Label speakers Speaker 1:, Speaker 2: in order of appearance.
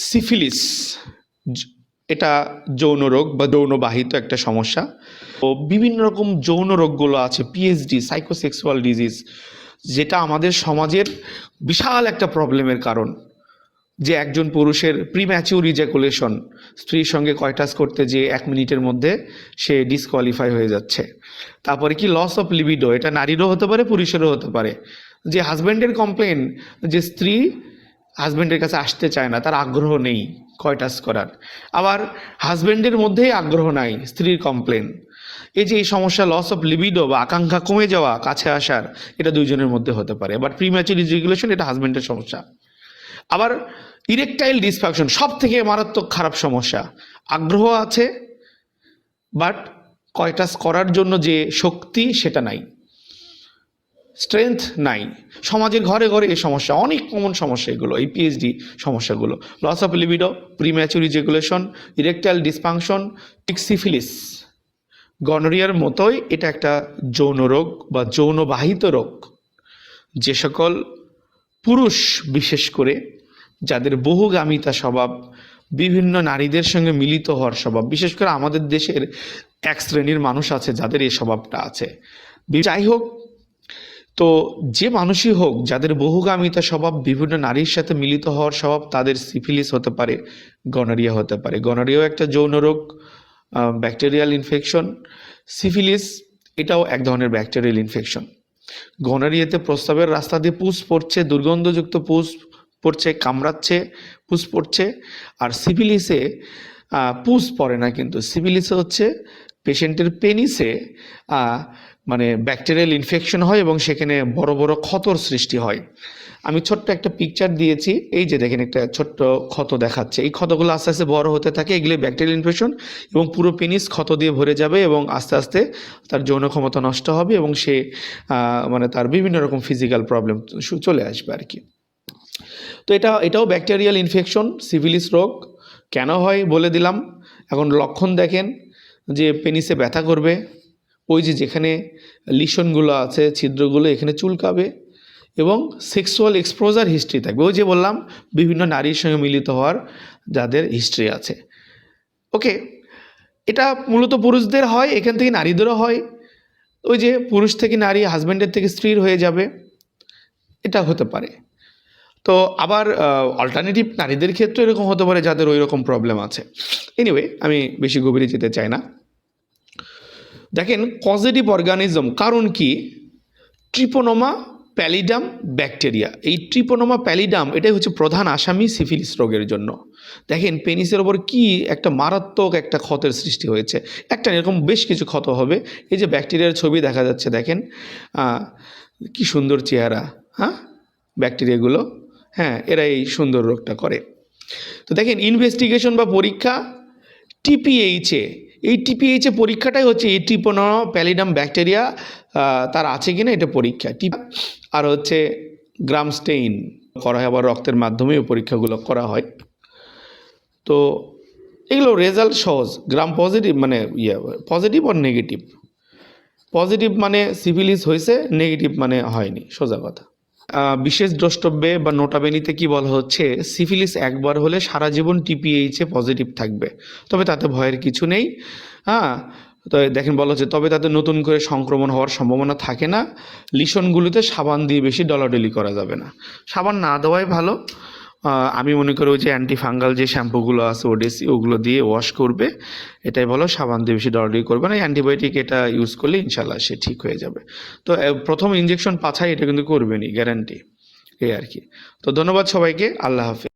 Speaker 1: Syphilis এটা যৌন রোগ বা যৌনবাহিত একটা সমস্যা। তো বিভিন্ন রকম যৌন রোগগুলো আছে পিএইচডি সাইকোসেক্সুয়াল ডিজিজ যেটা আমাদের সমাজের বিশাল একটা প্রবলেমের কারণ। যে একজন পুরুষের প্রিম্যাচিউর ইজাকুলেশন স্ত্রীর সঙ্গে কয়টাস করতে যে এক মিনিটের মধ্যে সে ডিসকোয়ালিফাই হয়ে যাচ্ছে। তারপরে কি লস অফ লিবিডো এটা নারীরও হতে পারে, পুরুষেরও হতে পারে। যে হাজব্যান্ডের কমপ্লেন যে স্ত্রী হাজব্যান্ডের কাছে আসতে চায় না, তার আগ্রহ নেই কয়টাস করার। আবার হাজব্যান্ডের মধ্যেই আগ্রহ নাই, স্ত্রীর কমপ্লেন এই যে এই সমস্যা লস অফ লিবিডো বা আকাঙ্ক্ষা কমে যাওয়া, কাছে আসার, এটা দুইজনের মধ্যে হতে পারে। বাট প্রিম্যাচুর ইজিকুলেশন এটা হাজব্যান্ডের সমস্যা। আবার ইরেকটাইল ডিসফাংশন সব থেকে মারাত্মক খারাপ সমস্যা। আগ্রহ আছে বাট কয়টাস করার জন্য যে শক্তি, সেটা নাই। স্ট্রেংথ নাই সমাজের ঘরে ঘরে এই সমস্যা, অনেক কমন সমস্যা এগুলো, এই পিএইচডি সমস্যাগুলো। Loss of libido premature ejaculation erectile dysfunction syphilis গনোরিয়ার মতোই এটা একটা যৌন রোগ বা যৌনবাহিত রোগ। যে সকল পুরুষ, বিশেষ করে যাদের বহুগামিতা স্বভাব, বিভিন্ন নারীদের সঙ্গে মিলিত হওয়ার স্বভাব, বিশেষ করে আমাদের দেশের এক শ্রেণির মানুষ আছে যাদের এই স্বভাবটা আছে। যাই হোক তো যে মানুষই হোক, যাদের বহুগামিতা স্বভাব বিভিন্ন নারীর সাথে মিলিত হওয়ার স্বভাব তাদের সিফিলিস হতে পারে, গনোরিয়া হতে পারে। গনোরিয়াও একটা যৌন রোগ ব্যাকটেরিয়াল ইনফেকশন সিফিলিস এটাও এক ধরনের ব্যাকটেরিয়াল ইনফেকশন গনোরিয়াতে প্রস্তাবের রাস্তা দিয়ে পুষ পড়ছে, দুর্গন্ধযুক্ত পুষ পড়ছে, কামড়াচ্ছে, পুষ পড়ছে। আর সিভিলিসে পুষ পড়ে না কিন্তু। সিভিলিসে হচ্ছে পেশেন্টের পেনিসে মানে ব্যাকটেরিয়াল ইনফেকশন হয় এবং সেখানে বড় বড় ক্ষতর সৃষ্টি হয়। আমি ছোট্ট একটা পিকচার দিয়েছি। এই যে দেখেন একটা ছোট্ট ক্ষত দেখাচ্ছে। এই ক্ষতগুলো আস্তে আস্তে বড় হতে থাকে, এগুলি ব্যাকটেরিয়াল ইনফেকশন এবং পুরো পেনিস ক্ষত দিয়ে ভরে যাবে এবং আস্তে আস্তে তার যৌন ক্ষমতা নষ্ট হবে এবং সে মানে তার বিভিন্ন রকম ফিজিক্যাল প্রবলেম চলে আসবে আর কি তো এটা, এটাও ব্যাকটেরিয়াল ইনফেকশন সিভিলিস রোগ। কেন হয় বলে দিলাম। এখন লক্ষণ দেখেন যে পেনিসে ব্যথা করবে ওই যে যেখানে লিশনগুলো আছে, ছিদ্রগুলো এখানে চুলকাবে এবং সেক্সুয়াল এক্সপোজার হিস্ট্রি থাকবে। ওই যে বললাম, বিভিন্ন নারীর সঙ্গে মিলিত হওয়ার যাদের হিস্ট্রি আছে। ওকে এটা মূলত পুরুষদের হয়, এখান থেকে নারীদেরও হয়। ওই যে পুরুষ থেকে নারী হাজব্যান্ডের থেকে স্ত্রীর হয়ে যাবে, এটা হতে পারে। তো আবার অল্টারনেটিভ নারীদের ক্ষেত্রে এরকম হতে পারে যাদের ওই রকম প্রবলেম আছে। এনিওয়ে আমি বেশি গভীরে যেতে চাই না। দেখেন পজিটিভ অর্গানিজম কারণ কি? ট্রিপোনোমা প্যালিডাম ব্যাকটেরিয়া এই ট্রিপোনোমা প্যালিডাম এটাই হচ্ছে প্রধান আসামি সিফিলিস রোগের জন্য। দেখেন পেনিসের ওপর কি একটা মারাত্মক একটা ক্ষতের সৃষ্টি হয়েছে। একটা এরকম বেশ কিছু ক্ষত হবে। এই যে ব্যাকটেরিয়ার ছবি দেখা যাচ্ছে, দেখেন কি সুন্দর চেহারা হ্যাঁ ব্যাকটেরিয়াগুলো হ্যাঁ এরা এই সুন্দর রোগটা করে। তো দেখেন ইনভেস্টিগেশন বা পরীক্ষা টিপিএইচে এই টিপিএইচে পরীক্ষাটাই হচ্ছে এই প্যালিডাম ব্যাকটেরিয়া তার আছে কিনা এটা পরীক্ষা। টিপ আর হচ্ছে গ্রাম স্টেইন করা হয় আবার রক্তের মাধ্যমেও পরীক্ষাগুলো করা হয়। তো এগুলো রেজাল্ট সহজ। গ্রাম পজিটিভ মানে ইয়ে পজিটিভ আর নেগেটিভ পজিটিভ মানে সিভিলিস হয়েছে নেগেটিভ মানে হয়নি, সোজা কথা। বিশেষ দ্রষ্টব্যে বা নোটাবেনিতে কি বলা হচ্ছে, সিফিলিস একবার হলে সারা জীবন টিপিএইচে পজিটিভ থাকবে। তবে তাতে ভয়ের কিছু নেই। হ্যাঁ তো দেখেন বলা হচ্ছে, তবে তাতে নতুন করে সংক্রমণ হওয়ার সম্ভাবনা থাকে না। লিশনগুলোতে সাবান দিয়ে বেশি ডলাডলি করা যাবে না। সাবান না দেওয়াই ভালো। আমি মনে করি যে অ্যান্টি ফাঙ্গাল যে শ্যাম্পুগুলো আছে, ওডিসি, ওগুলো দিয়ে ওয়াশ করবে। এটাই বলো, সাবান দিয়ে বেশি ডরডি করবে না। অ্যান্টিবায়োটিক এটা ইউজ করলে ইনশাল্লাহ সে ঠিক হয়ে যাবে। তো প্রথম ইঞ্জেকশন পাছাই এটা কিন্তু করবেনই গ্যারান্টি এই আর কি। তো ধন্যবাদ সবাইকে, আল্লাহ হাফিজ।